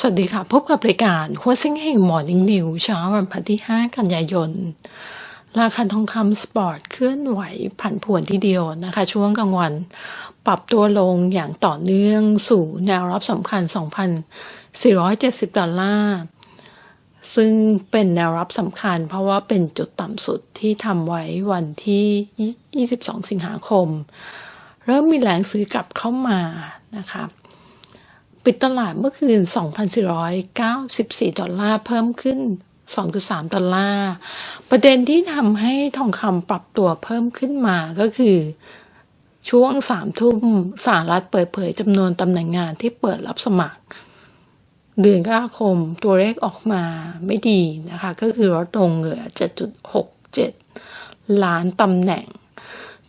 สวัสดีค่ะ พบกับรายการหัวซิงแห่งหมอนิงนิวเช้าวันพุธที่ 5 กันยายน ราคาทองคำสปอร์ตเคลื่อนไหวผันผวนทีเดียวนะคะ ช่วงกลางวัน ปรับตัวลงอย่างต่อเนื่องสู่แนวรับสำคัญ 2,470 ดอลลาร์ซึ่งเป็นแนวรับสำคัญ เพราะว่าเป็นจุดต่ำสุดที่ทำไว้วันที่ 22 สิงหาคม เริ่มมีแรงซื้อกลับเข้ามานะคะ ปิดตลาดเมื่อคืน 2,494 ดอลลาร์เพิ่มขึ้น 2.3 ดอลลาร์ ประเด็นที่ทำให้ทองคำปรับตัวเพิ่มขึ้นมาก็คือช่วงสามทุ่มสหรัฐเปิดเผยจำนวนตำแหน่งงานที่เปิดรับสมัคร เดือนกรกฎาคมตัวเลขออกมาไม่ดีนะคะ ก็คือลดลงเหลือ 7.67 ล้านตำแหน่ง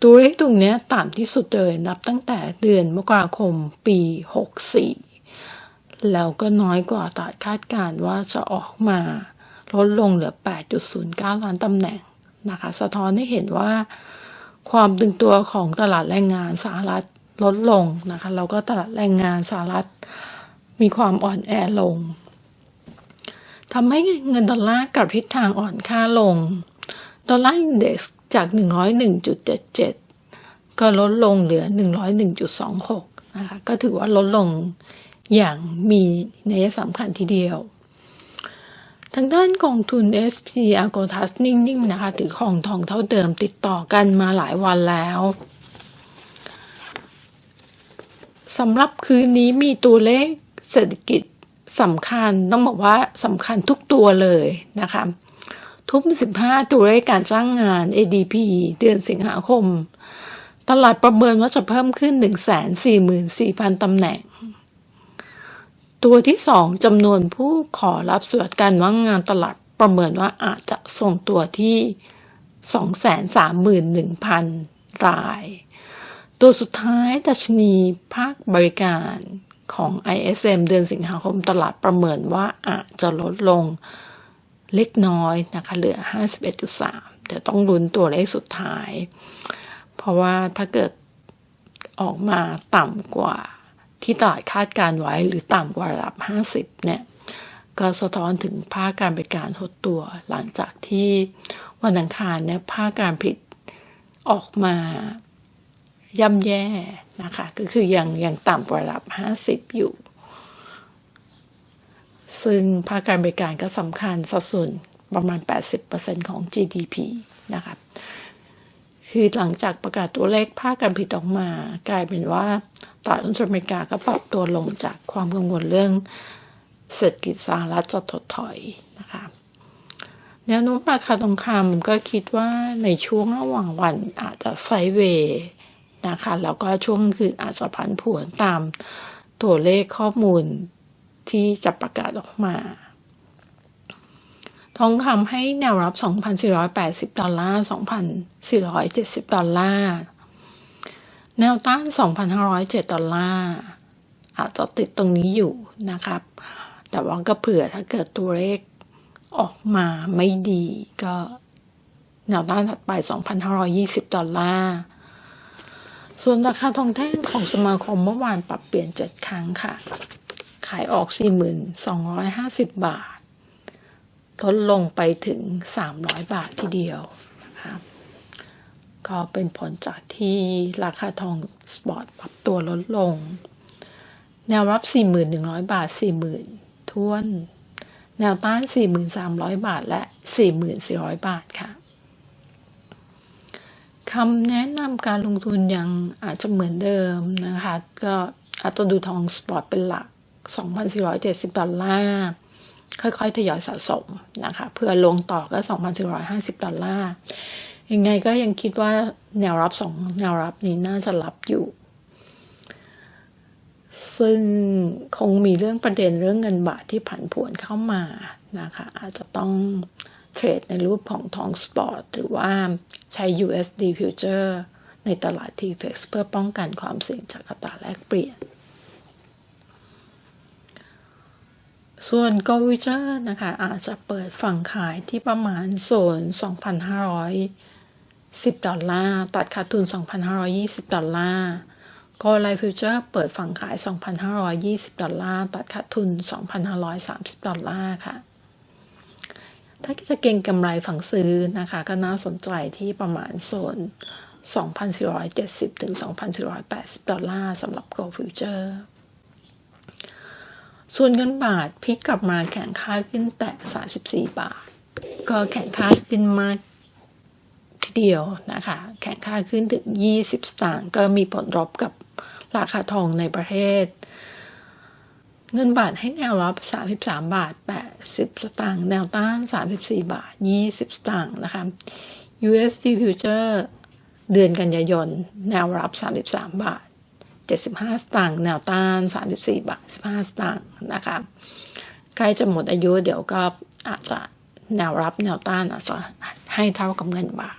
ตัวเลขตรงนี้ต่ำที่สุดเลยนับตั้งแต่เดือนมกราคมปี 64 แล้วก็น้อยกว่าตลาดคาดการณ์ว่าจะออกมาลดลงเหลือ 8.09 ล้านตำแหน่งนะคะ สะท้อนให้เห็นว่าความตึงตัวของตลาดแรงงานสหรัฐลดลงนะคะแล้วก็ตลาดแรงงานสหรัฐมีความอ่อนแอลงทำให้เงินดอลลาร์กับทิศทางอ่อนค่าลง ดอลลาร์อินเด็กซ์จาก 101.77 ก็ลดลงเหลือ 101.26 นะคะ ก็ถือว่าลดลง อย่างมีนัยสำคัญทีเดียว ทางด้านกองทุน SP Agotas นิ่งๆนะคะถือของทองเท่าเดิมติดต่อกันมาหลายวันแล้วสำหรับคืนนี้มีตัวเลขเศรษฐกิจสำคัญต้องบอกว่าสำคัญทุกตัวเลยนะคะทุ่ม15 ตัวเลขการจ้างงาน ADP เดือนสิงหาคม ตลาดประเมินว่าจะเพิ่มขึ้น 144,000 ตำแหน่ง ตัวที่สองจำนวนผู้ขอรับสวัสดิการว่างงานตลาดประเมินว่าอาจจะส่งตัวที่ 231,000 ราย ตัวสุดท้ายดัชนีภาคบริการของ ISM เดือนสิงหาคมตลาดประเมินว่าอาจจะลดลงเล็กน้อยนะคะเหลือ 51.3 เดี๋ยวต้องลุ้นตัวเลขสุดท้าย เพราะว่าถ้าเกิดออกมาต่ำกว่า ที่ตลาดคาดการไว้หรือต่ำกว่าระดับ 50 เนี่ย ก็สะท้อนถึงภาคการบริการหดตัว หลังจากที่วันอังคารเนี่ยภาคการผลิตออกมาย่ำแย่นะคะ ก็คือยังยังต่ำกว่าระดับ 50 อยู่ ซึ่งภาคการบริการก็สำคัญสัดส่วนประมาณ 80%ของ GDP นะคะคือหลังจากประกาศตัวเลขภาคการผลิตออกมา กลายเป็นว่าตลาดหุ้นอเมริกาก็ปรับตัวลงจากความกังวลเรื่องเศรษฐกิจสหรัฐจะถดถอยนะคะแนวโน้มราคาทองคำก็คิดว่าในช่วงระหว่างวันอาจจะไซเวย์นะคะแล้วก็ช่วงคืนอาจจะผันผวนตามตัวเลขข้อมูลที่จะประกาศออกมา ทองคำให้แนวรับ 2,480 ดอลลาร์ 2,470 ดอลลาร์ แนวต้าน 2,507 ดอลลาร์ อาจจะติดตรงนี้อยู่นะครับ แต่ว่าก็เผื่อถ้าเกิดตัวเลขออกมาไม่ดีก็แนวต้านถัดไป 2,520 ดอลลาร์ ส่วนราคาทองแท่งของสมาคมเมื่อวานปรับเปลี่ยนเจ็ดครั้งค่ะ ขายออก 4,250 บาท ลดลงไปถึง 300 บาททีเดียวนะคะ ก็เป็นผลจากที่ราคาทองสปอร์ตปรับตัวลดลง แนวรับ 4,100 บาท 40,000ท้วน แนวต้าน 4,300 บาทและ 4,400 บาทค่ะคำแนะนำการลงทุนยังอาจจะเหมือนเดิมนะคะ ก็อาจจะดูทองสปอร์ตเป็นหลัก 2,470 ดอลลาร์ค่อยๆ ทยอยสะสมนะคะ เพื่อลงต่อก็ 2,450 ดอลลาร์ ยังไงก็ยังคิดว่าแนวรับสองแนวรับนี้น่าจะรับอยู่ ซึ่งคงมีเรื่องประเด็นเรื่องเงินบาทที่ผันผวนเข้ามานะคะ อาจจะต้องเทรดในรูปของทองสปอร์ตหรือว่าใช้ USD Future ในตลาด TFX เพื่อป้องกันความเสี่ยงจากอัตราแลกเปลี่ยน ส่วน Gold Future นะคะ อาจจะเปิดฝั่งขายที่ประมาณโซน 10 ดอลลาร์ ตัดขาดทุน 2,520 ดอลลาร์ก็ไลฟ์ฟิวเจอร์เปิดฝั่งขาย 2,520 ดอลลาร์ ตัดขาดทุน 2,530 ดอลลาร์ค่ะ ถ้าจะเก็งกำไรฝั่งซื้อนะคะ ก็น่าสนใจที่ประมาณโซน 2,470 ถึง 2,480 ดอลลาร์สำหรับ Gold Future ส่วนเงินบาทพลิกกลับมาแข่งค่าขึ้นแตะ 34 บาท ก็แข่งค่าขึ้นมาก ทีเดียวนะคะ แข่งค่าขึ้นถึง 20 สตางค์ก็มีผลรบกับราคาทองในประเทศ เงินบาทให้แนวรับ 33 บาท 80 สตางค์แนวต้าน 34 บาท 20 สตางค์นะคะ USD Future เดือนกันยายน แนวรับ 33 บาท 75 สตางค์แนวต้าน 34 บาท 15 สตางค์นะคะใกล้จะหมดอายุเดี๋ยวก็อาจจะแนวรับแนวต้านอาจจะให้เท่ากับเงินบาท